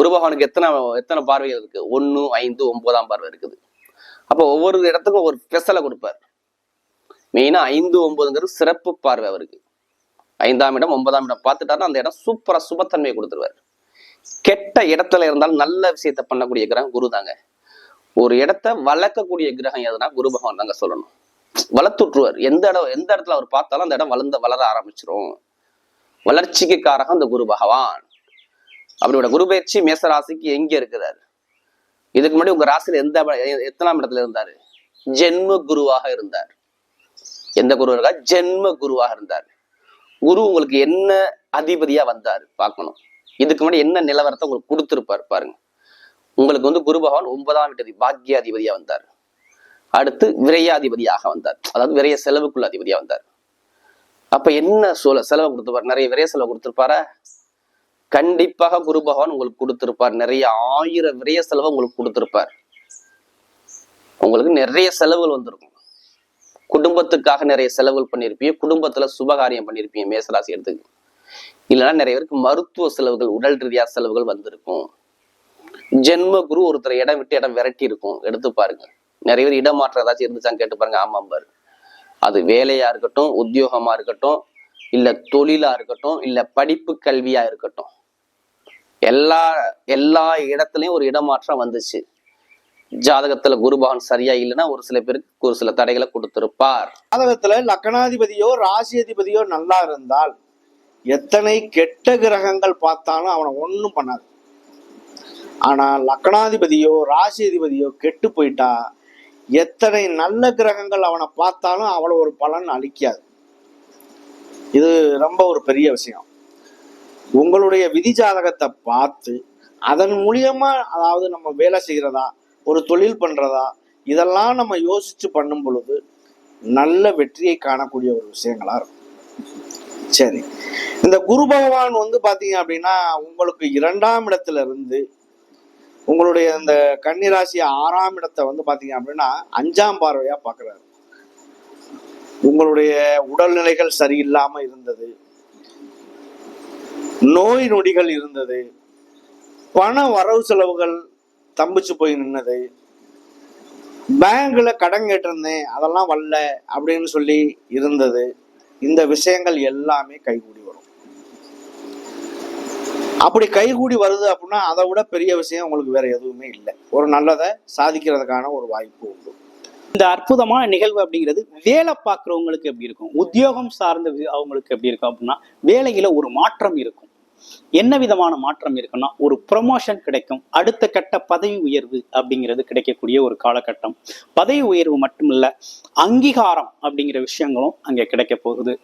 குரு பகவானுக்கு எத்தனை எத்தனை பார்வைகள் இருக்கு? ஒன்று ஐந்து ஒன்பதாம் பார்வை இருக்குது. அப்போ ஒவ்வொரு இடத்துக்கும் ஒரு ஸ்பெஷலை கொடுப்பார். மெயினாக ஐந்து ஒன்பதுங்கிறது சிறப்பு பார்வை அவருக்கு. ஐந்தாம் இடம் ஒன்பதாம் இடம் பார்த்துட்டாருன்னா அந்த இடம் சூப்பராக சுபத்தன்மையை கொடுத்துருவார். கெட்ட இடத்துல இருந்தாலும் நல்ல விஷயத்த பண்ணக்கூடிய கிரகம் குரு தாங்க. ஒரு இடத்த வளர்க்கக்கூடிய கிரகம் எதுனா குரு பகவான் தாங்க சொல்லணும். வளர்த்துட்ருவார். எந்த இடம் எந்த இடத்துல அவர் பார்த்தாலும் அந்த இடம் வளர்ந்து வளர ஆரம்பிச்சிரும். வளர்ச்சிக்கு காரகம் அந்த குரு பகவான். அவரோட குரு பயிற்சி மேச ராசிக்கு எங்க இருக்கிறார்? இதுக்கு முன்னாடி உங்க ராசியில எந்த எத்தனாம் இடத்துல இருந்தாரு? ஜென்ம குருவாக இருந்தார். எந்த குரு இருக்கா? ஜென்ம குருவாக இருந்தார். குரு உங்களுக்கு என்ன அதிபதியா வந்தாரு? பார்க்கணும். இதுக்கு முன்னாடி என்ன நிலவரத்தை உங்களுக்கு கொடுத்துருப்பாரு பாருங்க. உங்களுக்கு வந்து குரு பகவான் ஒன்பதாம் வீட்டு பாக்கியாதிபதியா வந்தார். அடுத்து விரையாதிபதியாக வந்தார். அதாவது விரைய செலவுக்குள்ள அதிபதியா வந்தார். அப்ப என்ன சொல்ல செலவு கொடுத்துருப்பார் நிறைய விரைய செலவு கொடுத்துருப்பாரா? கண்டிப்பாக குரு பகவான் உங்களுக்கு கொடுத்திருப்பார். நிறைய ஆயிரம் விரைய செலவு உங்களுக்கு கொடுத்திருப்பார். உங்களுக்கு நிறைய செலவுகள் வந்திருக்கும். குடும்பத்துக்காக நிறைய செலவுகள் பண்ணியிருப்பீங்க குடும்பத்துல சுபகாரியம் பண்ணியிருப்பீங்க மேசராசி எடுத்துக்கு. இல்லைன்னா நிறைய பேருக்கு மருத்துவ செலவுகள் உடல் ரீதியா செலவுகள் வந்திருக்கும். ஜென்ம குரு ஒருத்தர் இடம் விட்டு இடம் விரட்டி இருக்கும். எடுத்து பாருங்க. நிறைய பேர் இடமாற்றம் ஏதாச்சும் இருந்துச்சான்னு கேட்டு பாருங்க. ஆமாம் பாரு. அது வேலையா இருக்கட்டும் உத்தியோகமா இருக்கட்டும் இல்ல தொழிலா இருக்கட்டும் இல்ல படிப்பு கல்வியா இருக்கட்டும். எல்லா எல்லா இடத்துலையும் ஒரு இடமாற்றம் வந்துச்சு. ஜாதகத்துல குருபகவான் சரியா இல்லைன்னா ஒரு சில பேருக்கு ஒரு சில தடைகளை கொடுத்திருப்பார். ஜாதகத்துல லக்னாதிபதியோ ராசியதிபதியோ நல்லா இருந்தால் எத்தனை கெட்ட கிரகங்கள் பார்த்தாலும் அவனை ஒன்றும் பண்ணாது. ஆனா லக்னாதிபதியோ ராசியதிபதியோ கெட்டு போயிட்டா எத்தனை நல்ல கிரகங்கள் அவனை பார்த்தாலும் அவளை ஒரு பலன் அளிக்காது. இது ரொம்ப ஒரு பெரிய விஷயம். உங்களுடைய விதி ஜாதகத்தை பார்த்து அதன் மூலியமா அதாவது நம்ம வேலை செய்கிறதா ஒரு தொழில் பண்றதா இதெல்லாம் நம்ம யோசிச்சு பண்ணும் பொழுது நல்ல வெற்றியை காணக்கூடிய ஒரு விஷயங்களா இருக்கும். சரி. இந்த குரு பகவான் வந்து பாத்தீங்க அப்படின்னா உங்களுக்கு இரண்டாம் இடத்துல இருந்து உங்களுடைய இந்த கன்னிராசி ஆறாம் இடத்தை வந்து பாத்தீங்க அப்படின்னா அஞ்சாம் பார்வையா பாக்குறாரு. உங்களுடைய உடல்நிலைகள் சரியில்லாம இருந்தது. நோய் நொடிகள் இருந்தது. பண வரவு செலவுகள் தம்பிச்சு போய் நின்னது. பேங்க்ல கடன் கேட்டிருந்தேன் அதெல்லாம் வரல அப்படின்னு சொல்லி இருந்தது. இந்த விஷயங்கள் எல்லாமே கைகூடி வரும். அப்படி கைகூடி வருது அப்படின்னா அதை விட பெரிய விஷயம் உங்களுக்கு வேற எதுவுமே இல்லை. ஒரு நல்லதை சாதிக்கிறதுக்கான ஒரு வாய்ப்பு உண்டு. இந்த அற்புதமான நிகழ்வு அப்படிங்கிறது வேலை பார்க்குறவங்களுக்கு எப்படி இருக்கும்? உத்தியோகம் சார்ந்த அவங்களுக்கு எப்படி இருக்கும் அப்படின்னா வேலையில ஒரு மாற்றம் இருக்கும். என்ன விதமான மாற்றம் இருக்குன்னா ஒரு ப்ரொமோஷன் கிடைக்கும் அடுத்த கட்ட பதவி உயர்வு அப்படிங்கிறது கிடைக்கக்கூடிய ஒரு காலகட்டம். பதவி உயர்வு மட்டுமில்ல அங்கீகாரம் அப்படிங்கிற விஷயங்களும் அங்கே கிடைக்க போகுது.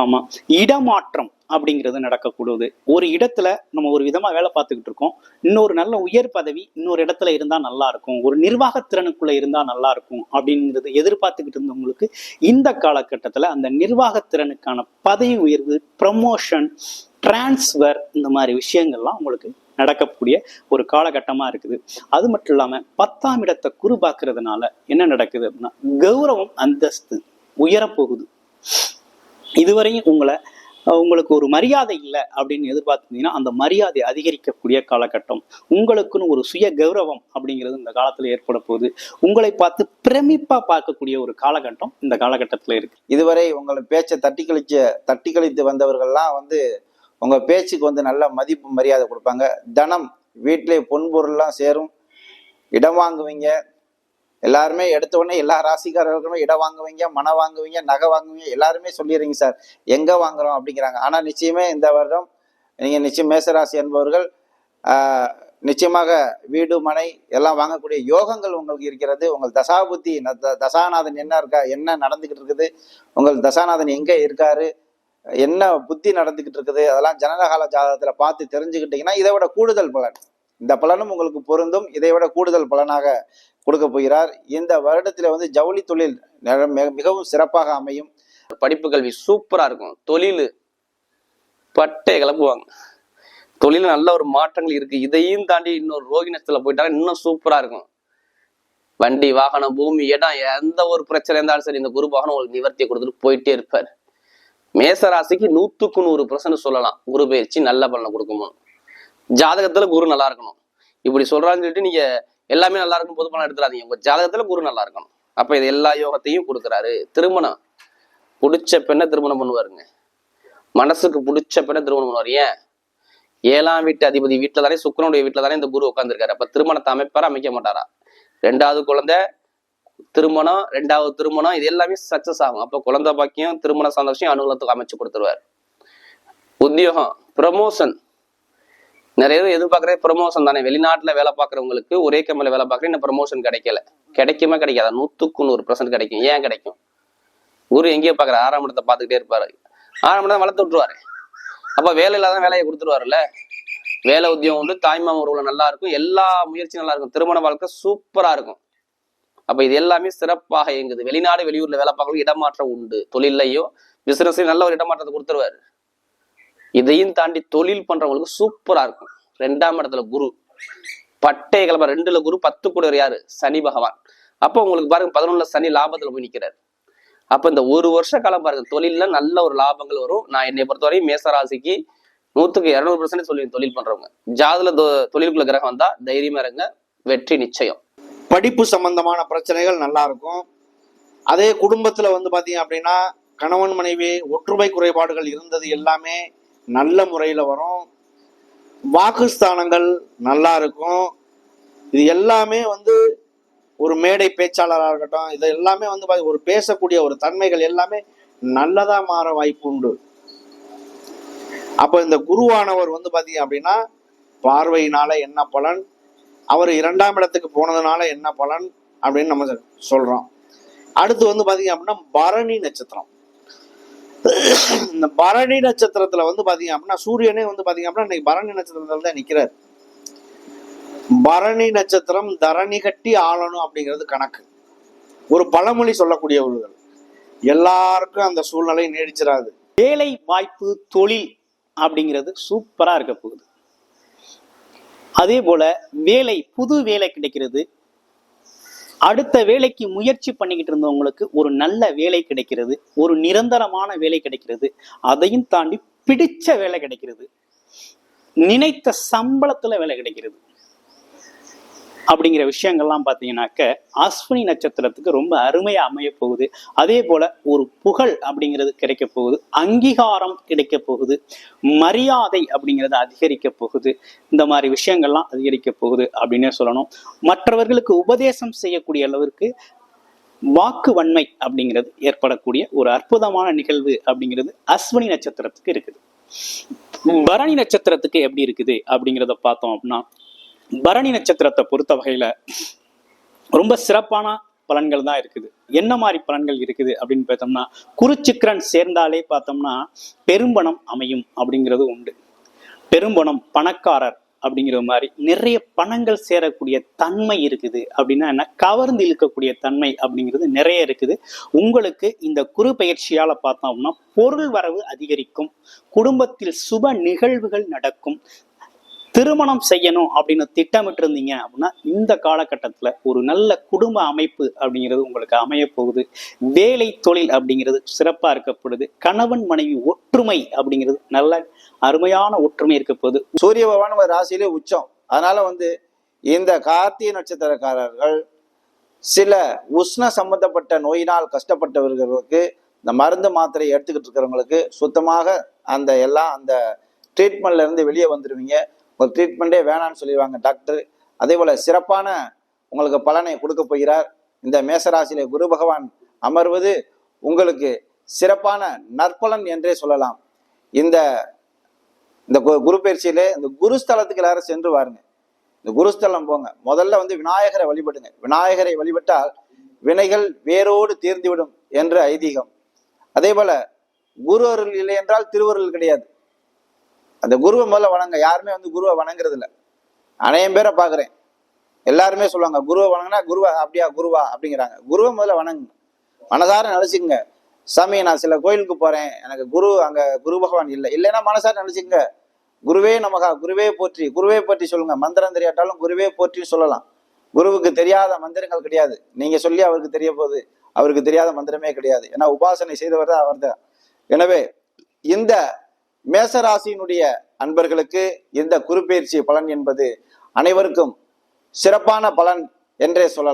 ஆமா இடமாற்றம் அப்படிங்கிறது நடக்கக்கூடாது. ஒரு இடத்துல நம்ம ஒரு விதமா வேலை பார்த்துக்கிட்டு இருக்கோம் இன்னொரு நல்ல உயர் பதவி இன்னொரு இடத்துல இருந்தா நல்லா இருக்கும் ஒரு நிர்வாகத்திறனுக்குள்ள இருந்தா நல்லா இருக்கும் அப்படிங்கிறது எதிர்பார்த்துக்கிட்டு இருந்தவங்களுக்கு இந்த காலகட்டத்துல அந்த நிர்வாகத்திறனுக்கான பதவி உயர்வு ப்ரமோஷன் டிரான்ஸ்ஃபர் இந்த மாதிரி விஷயங்கள்லாம் உங்களுக்கு நடக்கக்கூடிய ஒரு காலகட்டமா இருக்குது. அது மட்டும் இல்லாம பத்தாம் இடத்தை குரு என்ன நடக்குது அப்படின்னா கௌரவம் அந்தஸ்து உயரப்போகுது. இதுவரையும் உங்களை உங்களுக்கு ஒரு மரியாதை இல்லை அப்படின்னு எதிர்பார்த்துருந்தீங்கன்னா அந்த மரியாதை அதிகரிக்கக்கூடிய காலகட்டம் உங்களுக்குன்னு ஒரு சுய கௌரவம் அப்படிங்கிறது இந்த காலத்தில் ஏற்பட போகுது. உங்களை பார்த்து பிரமிப்பா பார்க்கக்கூடிய ஒரு காலகட்டம் இந்த காலகட்டத்தில் இருக்கு. இதுவரை உங்களை பேச்சை தட்டி கழிச்ச தட்டி கழித்து வந்தவர்கள்லாம் வந்து உங்கள் பேச்சுக்கு வந்து நல்ல மதிப்பு மரியாதை கொடுப்பாங்க. தனம் வீட்டிலே பொன்பொருள்லாம் சேரும். இடம் வாங்குவீங்க. எல்லாருமே எடுத்த உடனே எல்லா ராசிக்காரர்களுமே இடம் வாங்குவீங்க மனம் வாங்குவீங்க நகை வாங்குவீங்க எல்லாருமே சொல்லிடுறீங்க சார். எங்கே வாங்குறோம் அப்படிங்கிறாங்க. ஆனால் நிச்சயமே இந்த வருடம் நீங்கள் நிச்சயம் மேசராசி என்பவர்கள் நிச்சயமாக வீடு மனை எல்லாம் வாங்கக்கூடிய யோகங்கள் உங்களுக்கு இருக்கிறது. உங்கள் தசாபுத்தி த- தசாநாதன் என்ன இருக்கா என்ன நடந்துக்கிட்டு இருக்குது உங்கள் தசாநாதன் எங்கே இருக்காரு என்ன புத்தி நடந்துகிட்டு இருக்குது அதெல்லாம் ஜனனகால ஜாதகத்துல பார்த்து தெரிஞ்சுக்கிட்டீங்கன்னா இதை விட கூடுதல் பலன். இந்த பலனும் உங்களுக்கு பொருந்தும். இதை விட கூடுதல் பலனாக கொடுக்க போகிறார். இந்த வருடத்துல வந்து ஜவுளி தொழில் மிக- மிகவும் சிறப்பாக அமையும். படிப்பு கல்வி சூப்பரா இருக்கும். தொழில் பட்டை கிளப்புவாங்க தொழில் நல்ல ஒரு மாற்றங்கள் இருக்கு. இதையும் தாண்டி இன்னொரு ரோகிணத்துல போயிட்டாங்க இன்னும் சூப்பரா இருக்கும். வண்டி வாகனம் பூமி இடம் எந்த ஒரு பிரச்சனை இருந்தாலும் சரி இந்த குரு வாகனம் உங்களுக்கு நிவர்த்தியை கொடுத்துட்டு போயிட்டே இருப்பார். மேசராசிக்கு நூத்துக்கு நூறு பிரசன்ட் சொல்லலாம். குரு பயிற்சி நல்ல பலனை கொடுக்குமோ? ஜாதகத்துல குரு நல்லா இருக்கணும். இப்படி சொல்றான்னு சொல்லிட்டு நீங்க எல்லாமே நல்லா இருக்கும் பொது பலன் எடுத்துடாதீங்க உங்க ஜாதகத்துல குரு நல்லா இருக்கணும். அப்ப இது எல்லா யோகத்தையும் கொடுக்குறாரு. திருமணம். பிடிச்ச பெண்ணை திருமணம் பண்ணுவாருங்க. மனசுக்கு பிடிச்ச பெண்ணை திருமணம் பண்ணுவார். ஏன்? ஏழாம் வீட்டு அதிபதி வீட்டில் தானே சுக்கரனுடைய வீட்டில் தானே இந்த குரு உட்காந்துருக்காரு அப்ப திருமணத்தை அமைப்பார் அமைக்க மாட்டாரா? ரெண்டாவது குழந்தை திருமணம் ரெண்டாவது திருமணம் இது எல்லாமே சக்சஸ் ஆகும். அப்போ குழந்தை பாக்கியம் திருமண சந்தோஷம் அனுகூலத்துக்கு அமைச்சு கொடுத்துருவார். உத்தியோகம் ப்ரமோஷன் நிறைய பேர் எதிர்பார்க்கறதே ப்ரமோஷன் தானே. வெளிநாட்டுல வேலை பார்க்கறவங்களுக்கு ஒரே கம்பெனில வேலை பார்க்குறேன் இன்னும் ப்ரமோஷன் கிடைக்கல. கிடைக்குமே கிடைக்காது? நூத்துக்கு நூறு பர்சன்ட் கிடைக்கும். ஏன் கிடைக்கும்? குரு எங்கேயோ பார்க்குற ஆறாம் இடத்தை பார்த்துக்கிட்டே இருப்பாரு. ஆறாம் இடம் வளர்த்து விட்டுருவாரு. அப்போ வேலை இல்லாத வேலையை கொடுத்துருவாருல்ல? வேலை உத்தியோகம் உண்டு தாய்மாம உறவுல நல்லா இருக்கும். எல்லா முயற்சியும் நல்லா இருக்கும். திருமண வாழ்க்கை சூப்பரா இருக்கும். அப்ப இது எல்லாமே சிறப்பாக இயங்குது. வெளிநாடு வெளியூர்ல வேலை பார்க்கறது இடமாற்றம் உண்டு. தொழிலையும் பிசினஸ்லயும் நல்ல ஒரு இடமாற்றத்தை கொடுத்துருவாரு. இதையும் தாண்டி தொழில் பண்றவங்களுக்கு சூப்பரா இருக்கும். ரெண்டாம் இடத்துல குரு. பட்டை கிளம்ப ரெண்டுல குரு பத்து கூட யாரு? சனி பகவான். அப்போ உங்களுக்கு பாருங்க பதினொன்னுல சனி லாபத்துல போய் நிக்கிறாரு. அப்ப இந்த ஒரு வருஷ காலம் பாருங்க தொழில்ல நல்ல ஒரு லாபங்கள் வரும். நான் என்னை பொறுத்தவரையும் மேசராசிக்கு நூத்துக்கு இருநூறு பர்சன்ட் சொல்லி தொழில் பண்றவங்க. ஜாதுல தொ- தொழிலுக்குள்ள கிரகம் வந்தா தைரியமா இருங்க. வெற்றி நிச்சயம். படிப்பு சம்பந்தமான பிரச்சனைகள் நல்லா இருக்கும். அதே குடும்பத்துல வந்து பாத்தீங்க அப்படின்னா கணவன் மனைவி ஒற்றுமை குறைபாடுகள் இருந்தது எல்லாமே நல்ல முறையில வரும். வாக்குஸ்தானங்கள் நல்லா இருக்கும். இது எல்லாமே வந்து ஒரு மேடை பேச்சாளராக இருக்கட்டும் இது எல்லாமே வந்து ஒரு பேசக்கூடிய ஒரு தன்மைகள் எல்லாமே நல்லதா மாற வாய்ப்பு உண்டு. அப்ப இந்த குருவானவர் வந்து பாத்தீங்க அப்படின்னா பார்வையினால என்ன பலன்? அவர் இரண்டாம் இடத்துக்கு போனதுனால என்ன பலன் அப்படின்னு நம்ம சொல்றோம். அடுத்து வந்து பாத்தீங்க அப்படின்னா பரணி நட்சத்திரம். இந்த பரணி நட்சத்திரத்துல வந்து பாத்தீங்க அப்படின்னா சூரியனே வந்து பாத்தீங்க அப்படின்னா இன்னைக்கு பரணி நட்சத்திரத்துல தான் நிக்கிறார். பரணி நட்சத்திரம் தரணி கட்டி ஆளணும் அப்படிங்கிறது கணக்கு. ஒரு பழமொழி சொல்லக்கூடியவர்கள் எல்லாருக்கும் அந்த சூழ்நிலை நீடிச்சிடாது வேலை வாய்ப்பு தொழில் அப்படிங்கிறது சூப்பரா இருக்க போகுது. அதே போல வேலை புது வேலை கிடைக்கிறது. அடுத்த வேலைக்கு முயற்சி பண்ணிக்கிட்டு இருந்தவங்களுக்கு ஒரு நல்ல வேலை கிடைக்கிறது. ஒரு நிரந்தரமான வேலை கிடைக்கிறது. அதையும் தாண்டி பிடிச்ச வேலை கிடைக்கிறது. நினைத்த சம்பளத்துல வேலை கிடைக்கிறது. அப்படிங்கிற விஷயங்கள்லாம் பார்த்தீங்கன்னாக்க அஸ்வினி நட்சத்திரத்துக்கு ரொம்ப அருமையா அமைய போகுது. அதே போல ஒரு புகழ் அப்படிங்கிறது கிடைக்க போகுது. அங்கீகாரம் கிடைக்க போகுது. மரியாதை அப்படிங்கிறது அதிகரிக்க போகுது. இந்த மாதிரி விஷயங்கள்லாம் அதிகரிக்க போகுது அப்படின்னே சொல்லணும். மற்றவர்களுக்கு உபதேசம் செய்யக்கூடிய அளவிற்கு வாக்கு வன்மை அப்படிங்கிறது ஏற்படக்கூடிய ஒரு அற்புதமான நிகழ்வு அப்படிங்கிறது அஸ்வினி நட்சத்திரத்துக்கு இருக்குது. பரணி நட்சத்திரத்துக்கு எப்படி இருக்குது அப்படிங்கிறத பார்த்தோம் அப்படின்னா பரணி நட்சத்திரத்தை பொறுத்த வகையில ரொம்ப சிறப்பான பலன்கள் தான் இருக்குது. என்ன மாதிரி பலன்கள் இருக்குது அப்படின்னு பார்த்தோம்னா குருச்சுக்கிரன் சேர்ந்தாலே பார்த்தோம்னா பெரும்பணம் அமையும் அப்படிங்கிறது உண்டு. பெரும்பணம் பணக்காரர் அப்படிங்கிற மாதிரி நிறைய பணங்கள் சேரக்கூடிய தன்மை இருக்குது அப்படின்னா என்ன? கவர்ந்து இழுக்கக்கூடிய தன்மை அப்படிங்கிறது நிறைய இருக்குது. உங்களுக்கு இந்த குரு பயிற்சியால பார்த்தோம் அப்படின்னா பொருள் வரவு அதிகரிக்கும். குடும்பத்தில் சுப நிகழ்வுகள் நடக்கும். திருமணம் செய்யணும் அப்படின்னு திட்டமிட்டு இருந்தீங்க அப்படின்னா இந்த காலகட்டத்தில் ஒரு நல்ல குடும்ப அமைப்பு அப்படிங்கிறது உங்களுக்கு அமைய போகுது. வேலை தொழில் அப்படிங்கிறது சிறப்பாக இருக்கப்படுது கணவன் மனைவி ஒற்றுமை அப்படிங்கிறது நல்ல அருமையான ஒற்றுமை இருக்க போகுது. சூரிய பகவான் ஒரு ராசியிலே உச்சம். அதனால வந்து இந்த கார்த்திகை நட்சத்திரக்காரர்கள் சில உஷ்ண சம்பந்தப்பட்ட நோயினால் கஷ்டப்பட்டவர்களுக்கு இந்த மருந்து மாத்திரை எடுத்துக்கிட்டு இருக்கிறவங்களுக்கு சுத்தமாக அந்த எல்லாம் அந்த ட்ரீட்மெண்ட்லேருந்து வெளியே வந்துடுவீங்க ஒரு ட்ரீட்மெண்ட்டே வேணாம்னு சொல்லிடுவாங்க டாக்டர் அதே போல சிறப்பான உங்களுக்கு பலனை கொடுக்க போகிறார். இந்த மேசராசியில குரு பகவான் அமர்வது உங்களுக்கு சிறப்பான நற்பலன் என்றே சொல்லலாம். இந்த இந்த கு- குரு பயிற்சியிலே இந்த குருஸ்தலத்துக்கு எல்லாரும் சென்று வாருங்க. இந்த குருஸ்தலம் போங்க. முதல்ல வந்து விநாயகரை வழிபடுங்க. விநாயகரை வழிபட்டால் வினைகள் வேரோடு தீர்ந்துவிடும் என்ற ஐதீகம். அதே போல குரு அருள் இல்லை என்றால் திருவருள் கிடையாது. அந்த குருவை முதல்ல வணங்க. யாருமே வந்து குருவை வணங்குறது இல்லை அநேகம் பேரை பார்க்குறேன். எல்லாருமே சொல்லுவாங்க குருவை வணங்கினா குருவா அப்படியா குருவா? அப்படிங்கிறாங்க. குருவை முதல்ல வணங்குங்க. மனசார நினச்சிக்கங்க. சாமி நான் சில கோயிலுக்கு போகிறேன் எனக்கு குரு அங்கே குரு பகவான் இல்லை. இல்லைன்னா மனசார நினச்சிக்கங்க. குருவே நமகா குருவே போற்றி. குருவே போற்றி சொல்லுங்கள் மந்திரம் தெரியாட்டாலும் குருவே போற்றின்னு சொல்லலாம். குருவுக்கு தெரியாத மந்திரங்கள் கிடையாது. நீங்கள் சொல்லி அவருக்கு தெரிய போகுது. அவருக்கு தெரியாத மந்திரமே கிடையாது. ஏன்னா உபாசனை செய்தவர் தான் அவர் தான். எனவே இந்த மேசராசியினுடைய அன்பர்களுக்கு இந்த குறுப்பெயர்ச்சி பலன் என்பது அனைவருக்கும் சிறப்பான பலன் என்றே சொல்லலாம்.